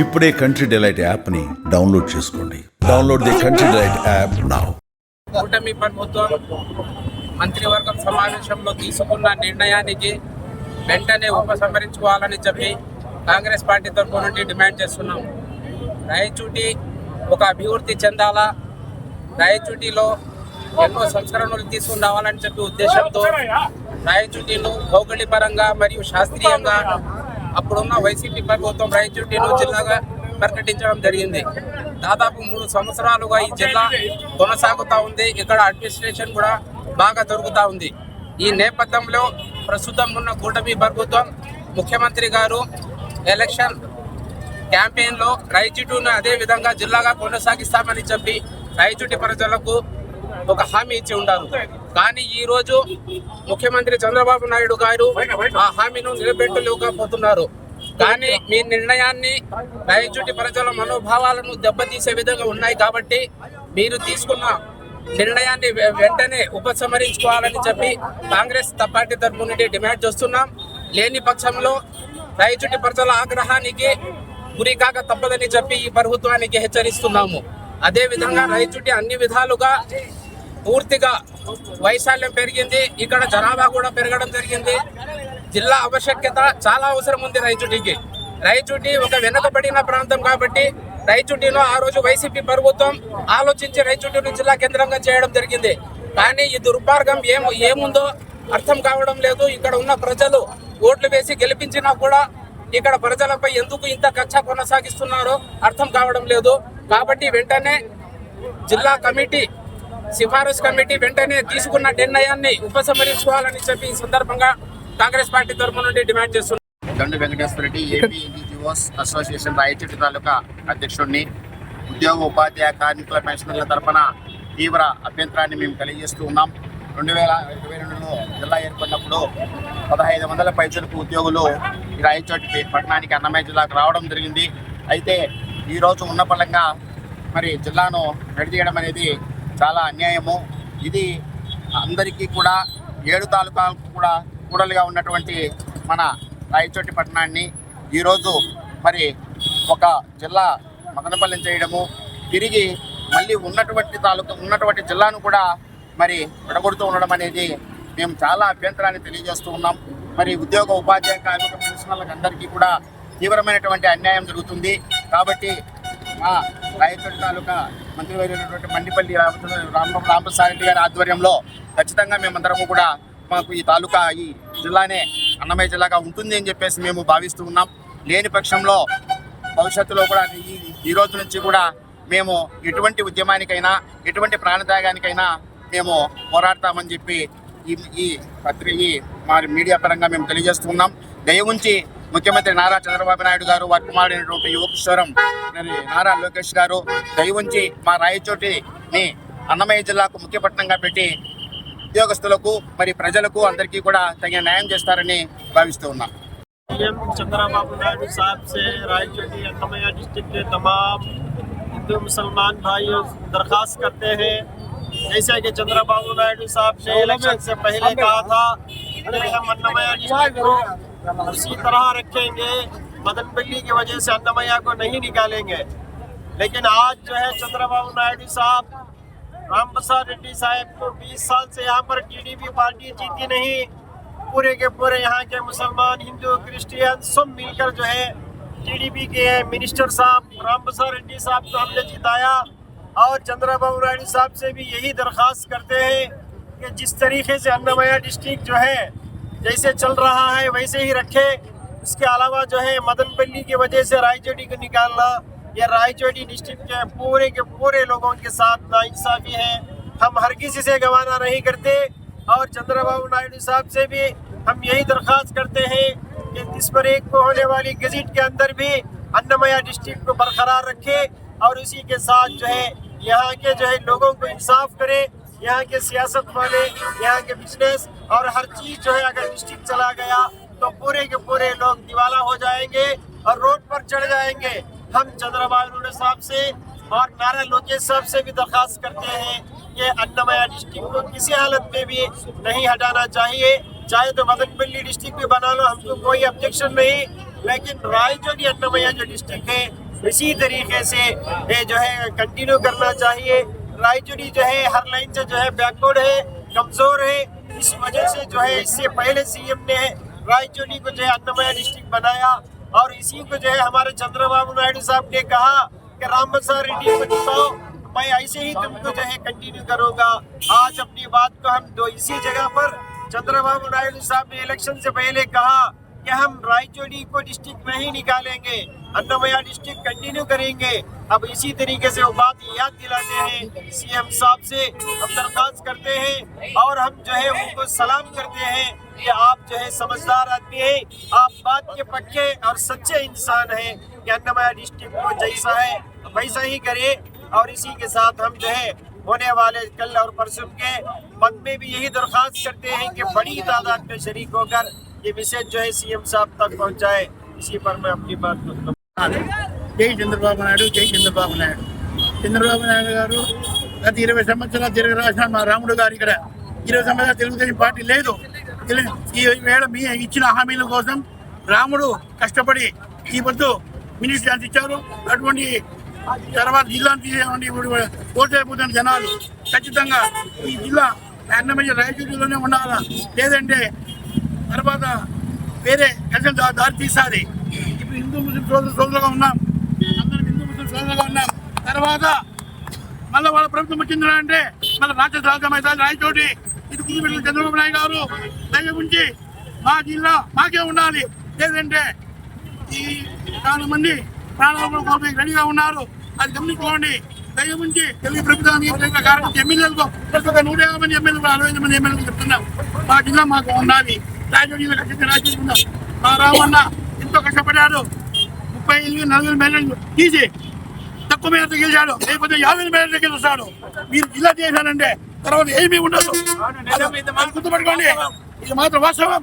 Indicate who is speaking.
Speaker 1: ఇప్పుడే Country Delight యాప్ని download చేసుకోండి. Download the Country Delight app now
Speaker 2: కూటమి ప్రభుత్వం మంత్రివర్గం సమావేశంలో తీసుకున్న నిర్ణయానికి వెంటనే ఉపసంహరించుకోవాలని చెప్పి కాంగ్రెస్ పార్టీ తరఫు నుండి డిమాండ్ చేస్తున్నాం. రాయచూటి ఒక అభివృద్ధి చెందాలా? రాయచూటిలో ఎన్నో సంస్కరణలు తీసుకుని రావాలని చెప్పి ఉద్దేశంతో రాయచూటిను భౌగోళికపరంగా మరియు శాస్త్రీయంగా అప్పుడున్న వైసీపీ ప్రభుత్వం రాయచూటిను జిల్లాగా ప్రకటించడం జరిగింది. దాదాపు మూడు సంవత్సరాలుగా ఈ జిల్లా కొనసాగుతా ఉంది. ఇక్కడ అడ్మినిస్ట్రేషన్ కూడా బాగా దొరుకుతూ ఉంది. ఈ నేపథ్యంలో ప్రస్తుతం ఉన్న కూటమి ప్రభుత్వం ముఖ్యమంత్రి గారు ఎలక్షన్ క్యాంపెయిన్లో రాయచూటును అదే విధంగా జిల్లాగా కొనసాగిస్తామని చెప్పి రాయచూటి ప్రజలకు ఒక హామీ ఇచ్చి ఉన్నారు. కానీ ఈ రోజు ముఖ్యమంత్రి చంద్రబాబు నాయుడు గారు ఆ హామీను నిలబెట్టలేకపోతున్నారు. కానీ మీ నిర్ణయాన్ని రాయచూటి ప్రజల మనోభావాలను దెబ్బతీసే విధంగా ఉన్నాయి కాబట్టి మీరు తీసుకున్న నిర్ణయాన్ని వె- వెంటనే ఉపసంహరించుకోవాలని చెప్పి కాంగ్రెస్ పార్టీ తరపు నుండి డిమాండ్ చేస్తున్నాం. లేని పక్షంలో రాయచూటి ప్రజల ఆగ్రహానికి గురి కాక తప్పదని చెప్పి ఈ ప్రభుత్వానికి హెచ్చరిస్తున్నాము. అదే విధంగా అన్ని విధాలుగా పూర్తిగా వైశాల్యం పెరిగింది. ఇక్కడ జనాభా కూడా పెరగడం జరిగింది. జిల్లా ఆవశ్యకత చాలా అవసరం ఉంది రైచుటీకి. రాయచూటి ఒక వెనుకబడిన ప్రాంతం కాబట్టి రాయచూటిలో ఆ రోజు వైసీపీ ప్రభుత్వం ఆలోచించి రాయచూటిని జిల్లా కేంద్రంగా చేయడం జరిగింది. కానీ ఈ దుర్మార్గం ఏం ఏముందో అర్థం కావడం లేదు. ఇక్కడ ఉన్న ప్రజలు ఓట్లు వేసి గెలిపించినా కూడా ఇక్కడ ప్రజలపై ఎందుకు ఇంత కక్ష కొనసాగిస్తున్నారో అర్థం కావడం లేదు. కాబట్టి వెంటనే జిల్లా కమిటీ సిఫారసు కమిటీ వెంటనే తీసుకున్న నిర్ణయాన్ని ఉపసంహరించుకోవాలని చెప్పి ఈ సందర్భంగా కాంగ్రెస్ పార్టీ తరఫు నుండి డిమాండ్ చేస్తున్నారు.
Speaker 3: Dandu Venkateswara Reddy AP NGOs association Rayachoti taluka అధ్యక్షుడిని ఉద్యోగ ఉపాధ్యాయ కార్మికుల పెన్షనర్ల తరఫున తీవ్ర అభ్యంతరాన్ని మేము తెలియజేస్తూ ఉన్నాం. రెండు వేల ఇరవై రెండులో జిల్లా ఏర్పడినప్పుడు పదహైదు వందల పైసలకు ఉద్యోగులు రాయచోటి పట్టణానికి అన్నమయ్య జిల్లాకు రావడం జరిగింది. అయితే ఈరోజు ఉన్న పలంగా మరి జిల్లాను విడదీయడం అనేది చాలా అన్యాయము. ఇది అందరికీ కూడా ఏడు తాలూకాలకు కూడా కూడలుగా ఉన్నటువంటి మన రాయచోటి పట్టణాన్ని ఈరోజు మరి ఒక జిల్లా మదనపల్లెం చేయడము తిరిగి మళ్ళీ ఉన్నటువంటి తాలూకా ఉన్నటువంటి జిల్లాను కూడా మరి విడగొడుతూ ఉండడం అనేది మేము చాలా అభ్యంతరాన్ని తెలియజేస్తూ ఉన్నాం. మరి ఉద్యోగ ఉపాధ్యాయ కార్మిక పెన్షనర్లకు అందరికీ కూడా తీవ్రమైనటువంటి అన్యాయం జరుగుతుంది. కాబట్టి మా రాయచోటి తాలూకా మంత్రివైనటువంటి మండిపల్లి రామ రామప్రసాద్ గారి ఆధ్వర్యంలో ఖచ్చితంగా మేమందరము కూడా మాకు ఈ తాలూకా ఈ జిల్లానే అన్నమయ్య జిల్లాగా ఉంటుంది అని చెప్పేసి మేము భావిస్తూ ఉన్నాం. లేని పక్షంలో భవిష్యత్తులో కూడా ఈ ఈ రోజు నుంచి కూడా మేము ఎటువంటి ఉద్యమానికైనా ఎటువంటి ప్రాణత్యాగానికైనా మేము పోరాడతామని చెప్పి ఈ ఈ పత్రిక ఈ మా మీడియా పరంగా మేము తెలియజేస్తున్నాం దయ ఉంచి ముఖ్యమంత్రి నారా చంద్రబాబు నాయుడు గారు వారి కుమారుడైనటువంటి యువకిశ్వరం మరి నారా లోకేష్ గారు దయ ఉంచి మా రాయచోటిని అన్నమయ్య జిల్లాకు ముఖ్య పట్టణంగా పెట్టి ఉద్యోగస్తులకు మరి ప్రజలకు అందరికీ కూడా తగిన న్యాయం చేస్తారని భావిస్తూ ఉన్నాం
Speaker 4: पीएम चंद्रबाबू नायडू साहब से रायचूटी अन्नमया डिस्ट्रिक्ट के तमाम हिंदू मुसलमान भाइयों दरखास्त करते हैं जैसे कि चंद्रबाबू नायडू साहब ने इलेक्शन से पहले कहा था कि हम अन्नमया डिस्ट्रिक्ट को उसी तरह रखेंगे। मदनपल्ली की वजह से अन्नमया को नहीं निकालेंगे। लेकिन आज जो है चंद्रबाबू नायडू साहब, राम प्रसाद रेड्डी साहब को 20 साल से यहाँ पर टीडीपी पार्टी जीती नहीं। पूरे के पूरे यहाँ के मुसलमान, हिंदू, क्रिश्चियन सब मिलकर जो है टीडीपी के मिनिस्टर साहब, राम प्रसाद रेड्डी साहब को हमने जिताया। और चंद्रबाबू नायडू साहब से भी यही दरख्वास्त करते हैं कि जिस तरीके से अन्नमया डिस्ट्रिक्ट जो है जैसे चल रहा है, वैसे ही रखे। उसके अलावा जो है, मदनपल्ली की वजह से रायचोटी को निकालना, ये रायचोटी डिस्ट्रिक्ट के पूरे के पूरे लोगों के साथ नाइंसाफी है। हम हर किसी से गवाना नहीं करते, और चंद्रबाबू नायडू साहब से भी हम यही दरखास्त करते हैं कि इस पर एक को होने वाली गजट के अंदर भी अन्नमया डिस्ट्रिक्ट को बरकरार रखे, और उसी के साथ जो है, यहाँ के जो है, लोगों को इंसाफ करे यहाँ के सियासत वाले, यहाँ के बिज़नेस और हर चीज़ जो है अगर डिस्ट्रिक्ट चला गया तो पूरे के पूरे लोग दिवाला हो जाएँगे और रोड पर चढ़ जाएँगे। हम चंद्रबाबू साहब से और नारा लोकेश साहब से भी दरखास्त करते हैं कि अन्नमया डिस्ट्रिक्ट को किसी हालत में भी नहीं हटाना चाहिए। चाहे तो मदनपल्ली डिस्ट्रिक्ट भी बना लो, हमको कोई ऑब्जेक्शन नहीं। लेकिन रायचोटी अन्नमया जो डिस्ट्रिक्ट है, इसी तरीके से जो है कंटिन्यू करना चाहिए। रायचोटी जो है, हर लाइन से जो है बैकवर्ड है, कमज़ोर है। इस वजह से जो है, इससे पहले सीएम ने रायचोटी को जो है अन्नमया डिस्ट्रिक्ट बनाया। और इसी को जो है हमारे चंद्रबाबू नायडू साहब ने कहा कि राम बसार रेड्डी को जिताओ। मैं ऐसे ही तुमको जो है कंटिन्यू करूँगा। आज अपनी बात को हम दो इसी जगह पर चंद्रबाबू नायडू साहब ने इलेक्शन से पहले कहा कि हम रायचोटी को डिस्ट्रिक्ट में ही निकालेंगे अन्नमया डिस्ट्रिक्ट कंटिन्यू करेंगे। अब इसी तरीके से वो बात याद दिलाते हैं सीएम साहब से हम दरखास्त करते हैं और हम जो है उनको सलाम करते हैं कि आप जो है समझदार आदमी हैं, आप बात के पक्के और सच्चे इंसान हैं कि अन्नमया डिस्ट्रिक्ट को जैसा है, वैसा ही करे। और इसी के साथ हम जो है होने वाले कल और परसों के मत में भी यही दरखास्त करते हैं कि बड़ी तादाद में शरीक होकर ये मैसेज जो है सीएम साहब तक पहुंचाए इसी पर मैं अपनी बात को खत्म
Speaker 5: జై చంద్రబాబు నాయుడు జై చంద్రబాబు నాయుడు చంద్రబాబు నాయుడు గారు గత ఇరవై సంవత్సరాలు తిరగ రాసిన మా రాముడు గారు ఇక్కడ ఇరవై సంవత్సరాలు తెలుగుదేశం పార్టీ లేదు తెలు- ఈ వేళ మీ ఇచ్చిన హామీల కోసం రాముడు కష్టపడి ఈ పొద్దు మినిస్టర్ ఛాన్స్ ఇచ్చారు అటువంటి తర్వాత జిల్లాను తీసేటువంటి ఇప్పుడు ఓటైపోతున్న జనాలు ఖచ్చితంగా ఈ జిల్లా అన్నమయ్య రాయచూరులోనే ఉండాలా లేదంటే తర్వాత వేరే కలిసి దారి తీసాది ఇప్పుడు హిందూ ముస్లిం సోదరు సోదరుగా ఉన్నాం. అందరం హిందూ ముస్లిం సోదరుగా ఉన్నాం. తర్వాత మళ్ళీ వాళ్ళ ప్రభుత్వం వచ్చింది అంటే మళ్ళీ రాష్ట్ర రాజధాని రాయచోటి. ఇది కుదిపెట్టిన చంద్రబాబు నాయుడు గారు దయ ఉంచి మా జిల్లా మాకే ఉండాలి. లేదంటే ఈ చాలా మంది ప్రాణాలను కోల్పోయి రెడీగా ఉన్నారు. అది గమనించుకోండి. దయ ఉంచి తెలుగు ప్రభుత్వం కారణం ఎమ్మెల్యేలకు ప్రస్తుతం నూట యాభై మంది ఎమ్మెల్యేలు అరవై మంది ఎమ్మెల్యేలు చెప్తున్నాం. మా జిల్లా మాకు ఉండాలి. ఖచ్చితంగా రాజకీయ మా రామన్న ఎంతో కష్టపడ్డాడు ముప్పై ఐదు నలభై మేళలు తీసి తక్కువ మేరకు గెలిచాడు. లేకపోతే యాభై మేరకు గెలుస్తాడు. మీరు జిల్లా చేశారంటే తర్వాత ఏమీ ఉండదు. గుర్తుపెట్టుకోండి. ఇది మాత్రం వాస్తవం.